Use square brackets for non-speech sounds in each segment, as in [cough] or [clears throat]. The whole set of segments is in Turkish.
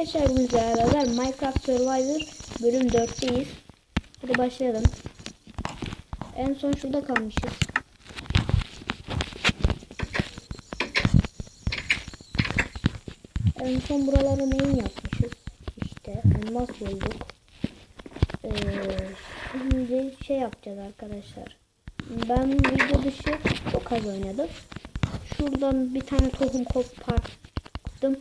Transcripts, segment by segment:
arkadaşlar bugün beraber Minecraft Survivor bölüm 4'teyiz. Hadi başlayalım. En son şurada kalmışız. En son buraları neyin yapmışız? İşte elmas bulduk. Ee, şimdi şey yapacağız arkadaşlar. Ben video dışı çok az oynadım. Şuradan bir tane tohum koparttım.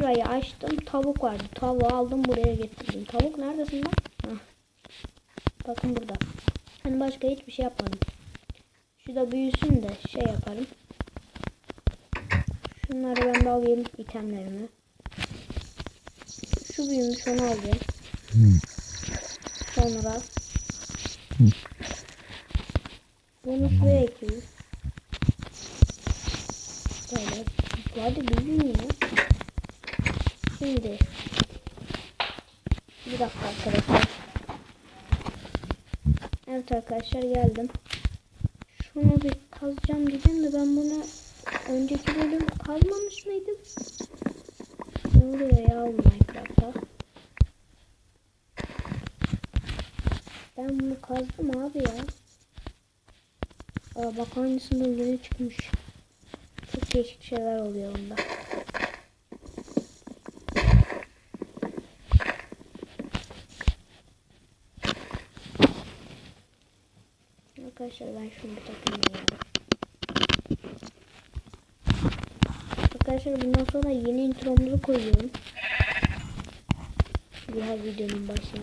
Şurayı açtım. Tavuk vardı. Tavuğu aldım buraya getirdim. Tavuk neredesin lan? Hah. Bakın burada. Hani başka hiçbir şey yapmadım. Şu da büyüsün de şey yaparım. Şunları ben de alayım itemlerimi. Şu büyümüş onu alayım. Sonra bunu şuraya ekeyim. Böyle. Hadi büyüyün ya. Şimdi. Bir dakika arkadaşlar. Evet arkadaşlar geldim. Şunu bir kazacağım diyeceğim de ben bunu önceki bölüm kazmamış mıydım? Ne oluyor ya Minecraft'ta? Ben bunu kazdım abi ya. Aa, bak aynısının yeni çıkmış. Çok değişik şeyler oluyor bunda. Arkadaşlar ben şunu bir takayım. Arkadaşlar bundan sonra yeni intromuzu koyuyorum. Diğer videonun başına.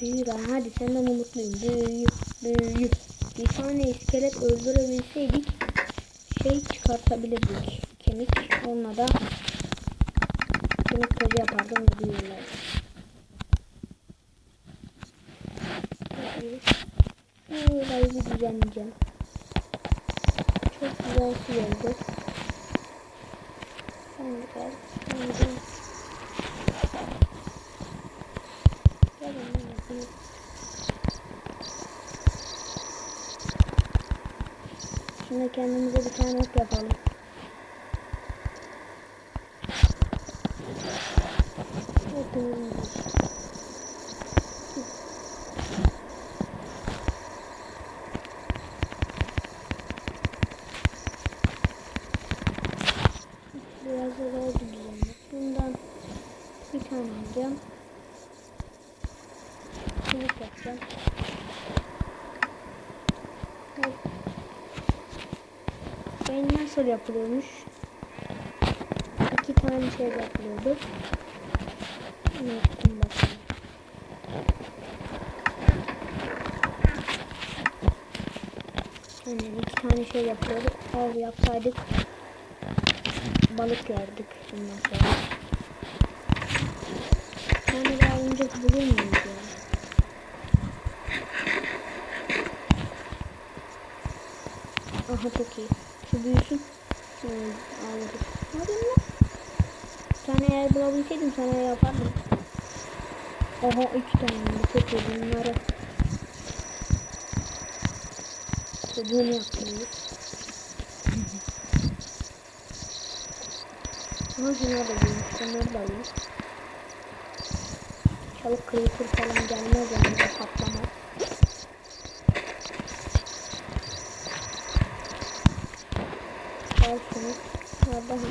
Büyü lan hadi senden umutluyum. Büyü, büyü. Bir tane iskelet öldürebilseydik şey çıkartabilirdik. Kemik. Onunla da kemik tozu yapardım büyüyorlar. Burayı bir düzenleyeceğim. Çok güzel su. Gel oğlum, yapayım. Şimdi kendimize bir tane ok yapalım. Da oldu. Bundan bir tane alacağım. Kılıç yapacağım. Ben nasıl yapılıyormuş? İki tane şey yapılıyordu. Unuttum bakalım. Aynen iki tane şey yapıyorduk. Av yapsaydık balık yerdik bundan sonra. Tane daha oyuncak bulur muyuz ya? Aha çok iyi. Şu büyüsün. Hmm, ağladım. Ne yapayım lan? Bir tane eğer bulabilseydim sana yapardım. Aha iki tane. Çok iyi bunları. Çocuğunu yapmalıyız. Aha şunlar da büyümüş. Bunları da. Çalık creeper falan gelmez yani patlamaz. Al şunu. Nerede?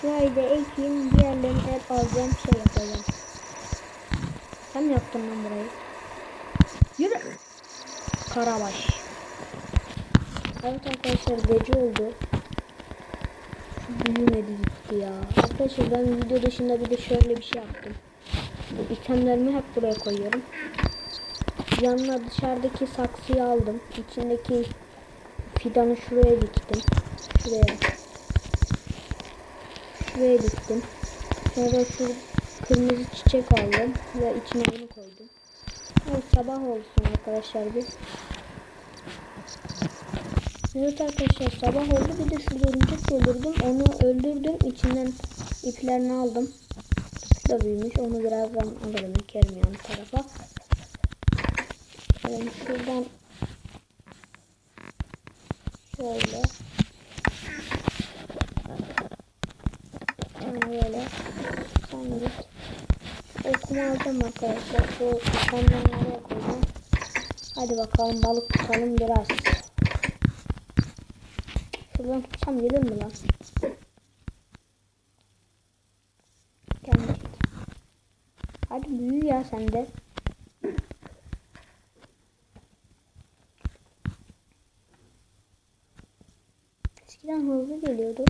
Şu ayda ekeyim. Diğerlerini alacağım şey yapacağım. Sen mi yaptın lan burayı? Karabaş. Evet arkadaşlar gece oldu. Büyümedi gitti ya. Arkadaşlar ben video dışında bir de şöyle bir şey yaptım. Bu itemlerimi hep buraya koyuyorum. Yanına dışarıdaki saksıyı aldım. İçindeki fidanı şuraya diktim. Şuraya. Şuraya diktim. Sonra şu kırmızı çiçek aldım ve içine bunu koydum. Evet, sabah olsun arkadaşlar bir. Evet arkadaşlar sabah oldu bir de şurada örümcek öldürdüm. Onu öldürdüm. içinden iplerini aldım. Şu da büyümüş. Onu birazdan alırım. Dikerim yan tarafa. Yani şuradan şöyle yani böyle sen okumu alacağım arkadaşlar. Şu nereye koyacağım. Hadi bakalım balık tutalım biraz. Şuradan tutsam gelir mi lan? Gelmeyecek. Hadi büyü ya sen de. Eskiden hızlı geliyordu.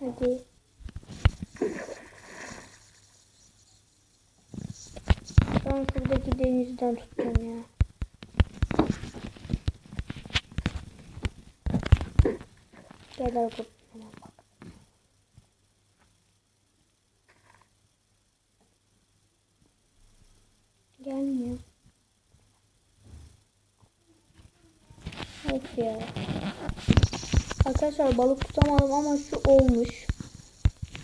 Hadi. Ben şuradaki denizden tutacağım ya. Gel bak. Gelmiyor. Of ya. Arkadaşlar balık tutamadım ama şu olmuş.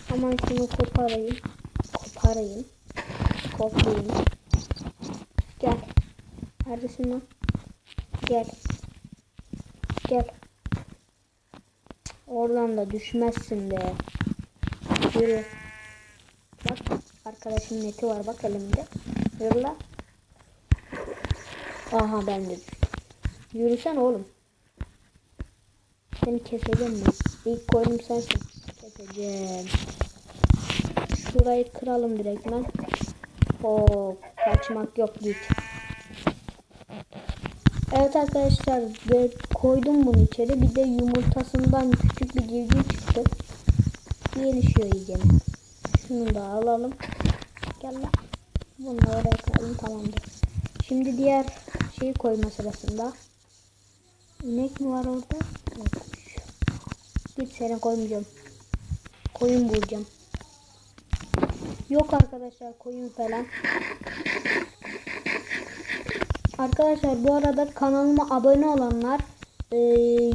Hemen şunu koparayım. Koparayım. Kopayım. Neredesin lan? Gel. Gel. Oradan da düşmezsin be. Yürü. Bak arkadaşın neti var bak elimde. Yürü. Aha ben de. Yürüsen oğlum. Seni keseceğim ben. İlk koyunum sensin. Keseceğim. Şurayı kıralım direkt lan. Hop. Kaçmak yok git. Evet arkadaşlar koydum bunu içeri. Bir de yumurtasından küçük bir civciv çıktı. Gelişiyor iyice. Şunu da alalım. Gel lan. Bunu oraya koyalım tamamdır. Şimdi diğer şeyi koyma sırasında. İnek mi var orada? Yokmuş. Git seni koymayacağım. Koyun bulacağım. Yok arkadaşlar koyun falan. Arkadaşlar bu arada kanalıma abone olanlar e,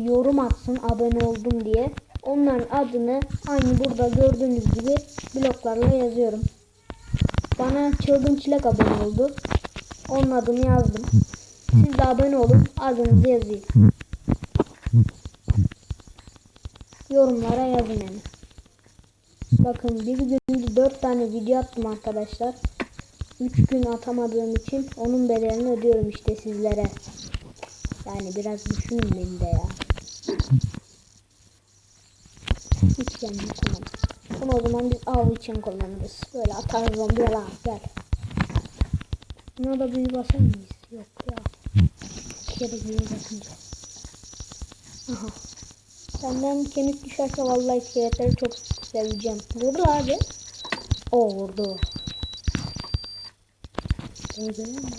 yorum atsın abone oldum diye. Onların adını aynı burada gördüğünüz gibi bloklarla yazıyorum. Bana çılgın çilek abone oldu. Onun adını yazdım. Siz de abone olun. Adınızı yazayım. Yorumlara yazın yani. Bakın bir günde 4 tane video attım arkadaşlar. 3 gün atamadığım için onun bedelini ödüyorum işte sizlere. Yani biraz düşünün beni de ya. Hiç yani tamam. Bunu o zaman biz av için kullanırız. Böyle atarız zombiye lan gel. Buna da büyü basar mıyız? Yok ya. Bir kere büyü basınca. Aha. Senden kemik düşerse vallahi iskeletleri çok seveceğim. Vurdu abi. O vurdu. Görüyor musun?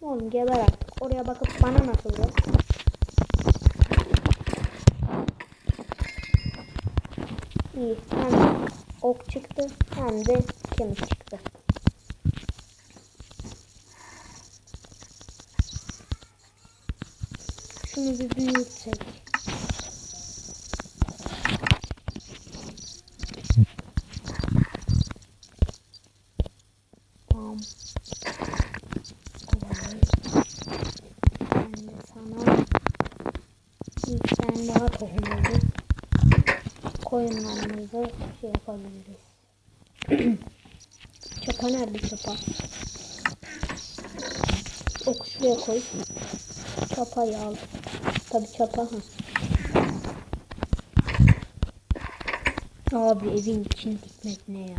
Oğlum geber artık. Oraya bakıp bana nasıl vur? İyi. Hem ok çıktı hem de kemik çıktı. Şunu bir büyütsek. Tamam. Kolay. Ben de sana bir tane daha tohum oldu. Koyunlarımızı şey yapabiliriz. [clears throat] çapa nerede çapa? Ok şuraya koy. Çapayı al. Tabi çapa ha. Abi evin için dikmek ne ya?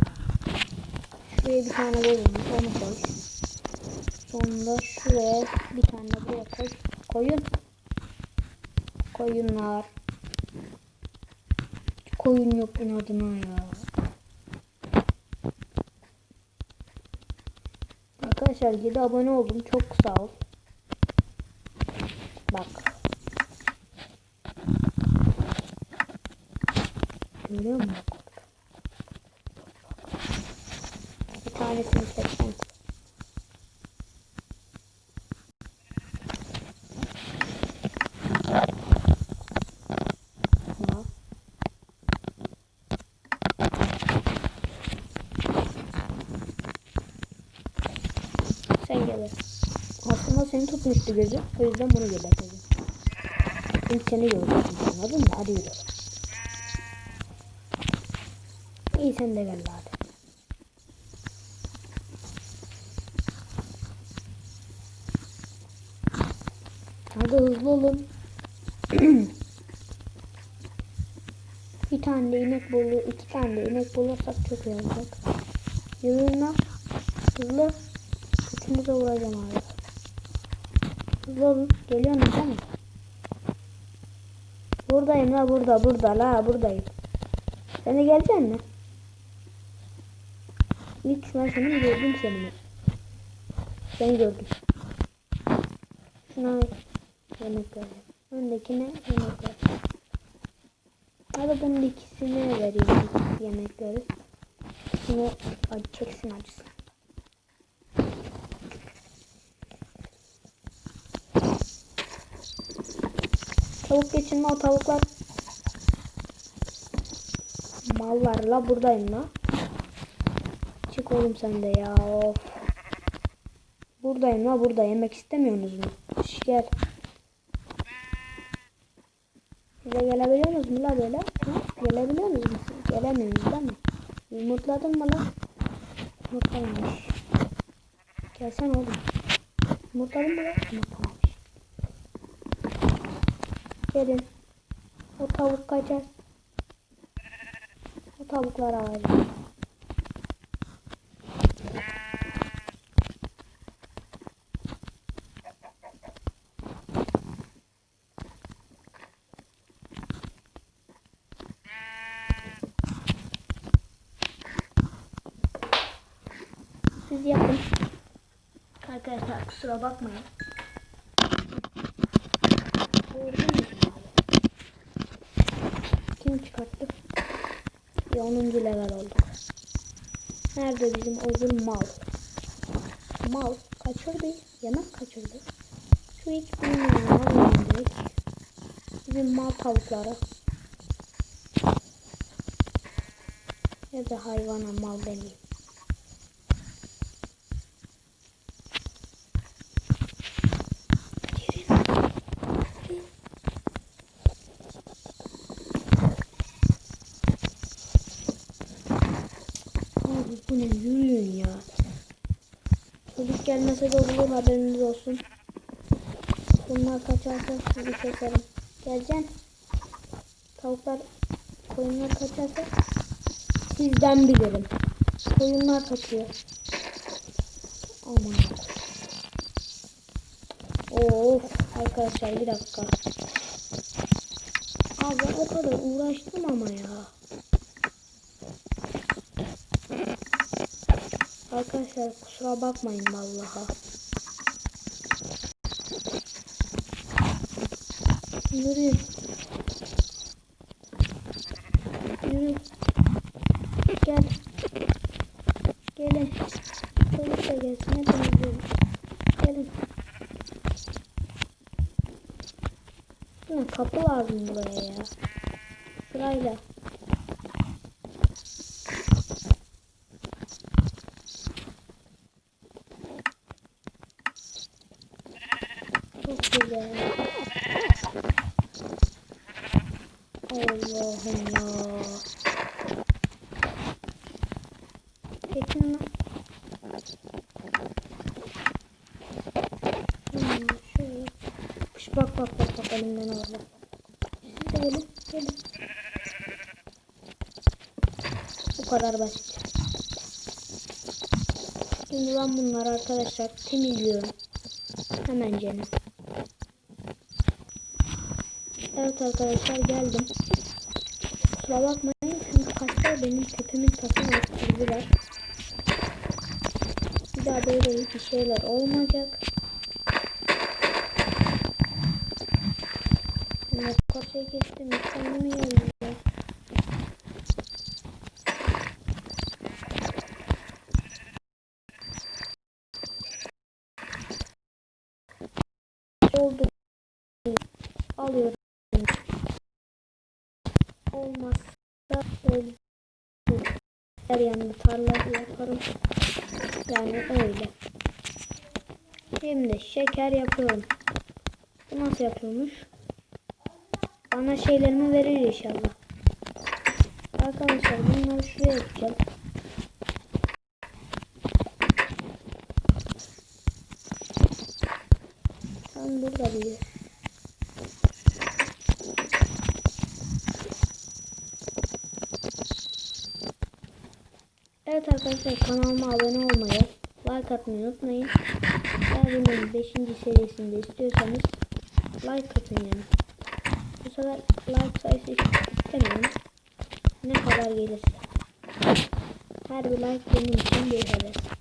Şuraya bir tane koyalım. Onu koy. Sonra şuraya bir tane buraya koy. Koyun. Koyunlar. Koyun yok inadına ya. Arkadaşlar 7 abone oldum. Çok sağ ol. Bak. biliyor musun? Bir tanesini seçsen. Ya. Sen geber. Aslında seni tutmuştu gözü. O yüzden bunu geberteceğim. Şimdi seni gördüm. Anladın mı? Hadi yürü. İyi sen de gel hadi. Hadi hızlı olun. [clears throat] Bir tane de inek bulu, iki tane de inek bulursak çok iyi olacak. Yürüyün lan. Hızlı. Kıçımıza vuracağım abi. Hızlı olun. Geliyorsunuz değil mi? Buradayım la burada burada la buradayım. Sen de geleceksin mi? İlk ben seni gördüm seni? Seni gördüm. Şuna yemek ver. Öndekine yemek ver. Hadi bunun ikisini vereyim yemekleri. Şunu acı çeksin acısını. Tavuk geçin o tavuklar. Mallar la buradayım la. Çık oğlum sen de ya of. Buradayım la burada yemek istemiyorsunuz mu? Şş, gel. Size gelebiliyorsunuz mu la böyle? Ha? Gelebiliyor musunuz? Gelemiyorsunuz değil mi? Yumurtladın mı la? Yumurtlamış. Gelsen oğlum. Yumurtladın mı la? Yumurtlamış. Gelin. O tavuk kaçar. O tavukları alacağım. Siz yapın. Arkadaşlar kusura bakmayın. 10. level olduk. Nerede bizim öbür mal? Mal kaçırdı. Yemek kaçırdı. Şu hiç bilmiyorum. Bizim mal tavukları. Ya da hayvana mal demeyeyim. Abi bu ne yürüyün ya. Çocuk gelmese de olur haberiniz olsun. Bunlar kaçarsa sizi keserim. Geleceksin. Tavuklar, koyunlar kaçarsa sizden bilirim. Koyunlar kaçıyor. Aman. Of arkadaşlar bir dakika. Abi o kadar uğraştım ama ya. Arkadaşlar kusura bakmayın vallaha. Yürü. Yürü. Gel. Gelin. Çocuk da gelsin. Hepiniz gelin. Gelin. Şuna kapı lazım buraya ya. Sırayla. Güzel. Allah'ım ya. Hmm. Pış, bak bak bak bak elimden aldı. Gelin gelin. Bu kadar basit. Şimdi ben bunları arkadaşlar temizliyorum. Hemen canım. Evet arkadaşlar geldim. Kusura bakmayın çünkü kaçlar benim tepemin tasını attırdılar. Bir daha böyle bir şeyler olmayacak. Ne kaçaya geçtim istemiyorum ya. Oldu. Alıyorum olmazsa öldür. Her yanında tarla yaparım. Yani öyle. Şimdi şeker yapıyorum. Bu nasıl yapıyormuş? Bana şeylerimi verir inşallah. Arkadaşlar bunları şuraya yapacağım. Tam burada bir Evet arkadaşlar kanalıma abone olmayı, like atmayı unutmayın. Bunun 5. serisinde istiyorsanız like atın yani. Bu sefer like sayısı istemiyorum. Ne kadar gelirse. Her bir like benim için bir heves.